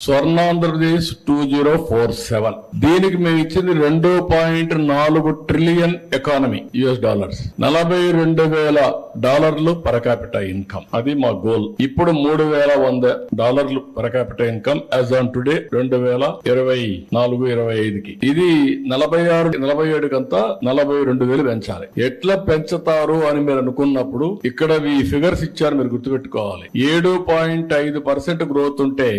Swarnandhra Pradesh two zero four seven దీనికి మేము ఇచ్చింది రెండు పాయింట్ నాలుగు ట్రిలియన్ ఎకానమీ యుఎస్ డాలర్స్ నలభై రెండు వేల డాలర్లు పరకాపిట ఇన్కమ్ అది మా గోల్ ఇప్పుడు మూడు వేల వంద డాలర్లు per capita income as on today రెండు వేల ఇరవై నాలుగు ఇరవై ఐదుకి. ఇది నలభై ఆరు నలభై ఏడు కంతా నలభై రెండు వేలు పెంచాలి. ఎట్లా పెంచుతారు అని మీరు అనుకున్నప్పుడు ఇక్కడ ఈ ఫిగర్స్ ఇచ్చారు మీరు గుర్తుపెట్టుకోవాలి. ఏడు పాయింట్ ఐదు పర్సెంట్ గ్రోత్ ఉంటే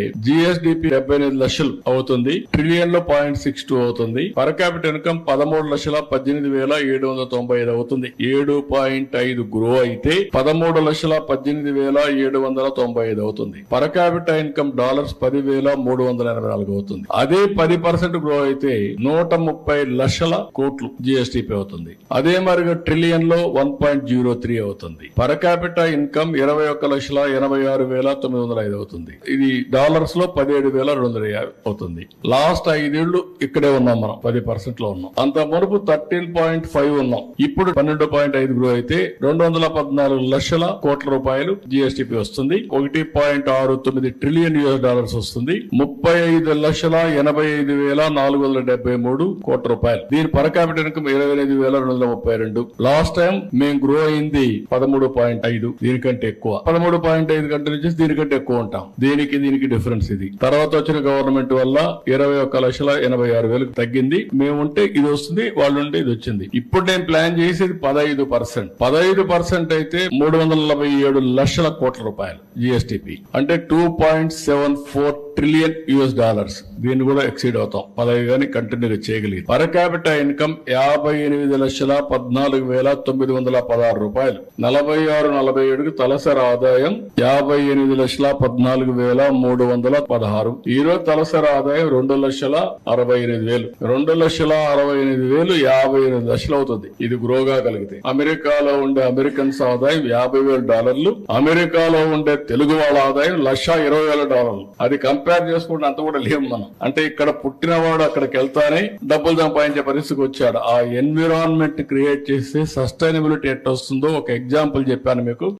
జిఎస్డిపి డెబ్బై ఎనిమిది లక్షలు అవుతుంది. ట్రిలియన్లో పాయింట్ సిక్స్ టూ అవుతుంది. పర్ క్యాపిటల్ ఇన్కమ్ పదమూడు లక్షల పద్దెనిమిది వేల ఏడు వందల తొంభై ఐదు అవుతుంది. ఏడు పాయింట్ ఐదు గ్రో అయితే పదమూడు లక్షల పద్దెనిమిది వేల ఏడు వందల తొంభై ఐదు అవుతుంది. పర్ క్యాపిటల్ ఇన్కమ్ డాలర్స్ పది వేల మూడు వందల ఎనభై నాలుగు అవుతుంది. అదే పది పర్సెంట్ గ్రో అయితే నూట ముప్పై లక్షల కోట్లు జిఎస్టిపి అవుతుంది. అదే మరిగా ట్రిలియన్లో వన్ పాయింట్ జీరో త్రీ అవుతుంది. పర్ క్యాపిటల్ ఇన్కమ్ ఇరవై ఒక్క లక్షల ఎనభై ఆరు వేల తొమ్మిది వందల ఐదు అవుతుంది. ఇది డాలర్స్లో పదిహేడు వేల రెండు వందల యాభై అవుతుంది లాస్ట్ ఐదేళ్ళు ఇక్కడే ఉన్నాం మనం పది పర్సెంట్లో ఉన్నాం. అంత మునుపు థర్టీన్ పాయింట్ ఫైవ్ ఉన్నాం. ఇప్పుడు పన్నెండు పాయింట్ ఐదు గ్రో అయితే రెండు వందల పద్నాలుగు లక్షల కోట్ల రూపాయలు జిఎస్టిపి వస్తుంది. ఒకటి పాయింట్ ఆరు తొమ్మిది ట్రిలియన్ యుఎస్ డాలర్స్ వస్తుంది. ముప్పై ఐదు లక్షల ఎనభై ఐదు వేల నాలుగు వందల డెబ్బై మూడు కోట్ల రూపాయలు. దీని పర్ క్యాపిటల్ ఇన్కమ్ ఇరవై ఐదు వేల రెండు వందల ముప్పై రెండు. లాస్ట్ టైం మేము గ్రో అయింది పదమూడు పాయింట్ ఐదు దీనికంటే ఎక్కువ. పదమూడు పాయింట్ ఐదు కంటే నుంచి దీనికంటే ఎక్కువ ఉంటాం. దీనికి దీనికి డిఫరెన్స్ ఇది? తర్వాత వచ్చిన గవర్నమెంట్ వల్ల ఇరవై ఒక్క లక్షల ఎనభై ఆరు వేలకు తగ్గింది. మేము ఉంటే ఇది వస్తుంది వాళ్ళు ఉంటే ఇది వచ్చింది. ఇప్పుడు నేను ప్లాన్ చేసేది పదహైదు పర్సెంట్. పదహైదు పర్సెంట్ అయితే మూడు వందల నలభై ఏడు లక్షల కోట్ల రూపాయలు జిఎస్టిపి. అంటే two point seven four trillion US dollars దీన్ని కూడా ఎక్సీడ్ అవుతాం. పదహైదు కానీ కంటిన్యూగా చేయగలిగింది పర్ క్యాపిటల్ ఇన్కమ్ యాభై ఎనిమిది లక్షల పద్నాలుగు వేల తొమ్మిది వందల పదహారు రూపాయలు. నలభై ఆరు నలభై ఏడుకు తలసరి ఆదాయం యాభై ఎనిమిది లక్షల పద్నాలుగు వేల మూడు వందల పదహారు. ఈ రోజు తలసరి ఆదాయం రెండు లక్షల అరవై ఎనిమిది వేలు. రెండు లక్షల అరవై ఎనిమిది వేలు యాభై ఎనిమిది లక్షలు అవుతుంది. ఇది గ్రోగా కలిగితే. అమెరికాలో ఉండే అమెరికన్స్ ఆదాయం యాభై వేల డాలర్లు. అమెరికాలో ఉండే తెలుగు వాళ్ళ ఆదాయం లక్ష ఇరవై వేల డాలర్లు. అది కంపెనీ కంపేర్ చేసుకుంటే అంత కూడా లేము మనం. అంటే ఇక్కడ పుట్టినవాడు అక్కడికి వెళ్తానే డబ్బులు సంపాదించే పరిస్థితికి వచ్చాడు. ఆ ఎన్విరాన్మెంట్ క్రియేట్ చేస్తే సస్టైనబిలిటీ ఎట్ వస్తుందో ఒక ఎగ్జాంపుల్ చెప్పాను మీకు.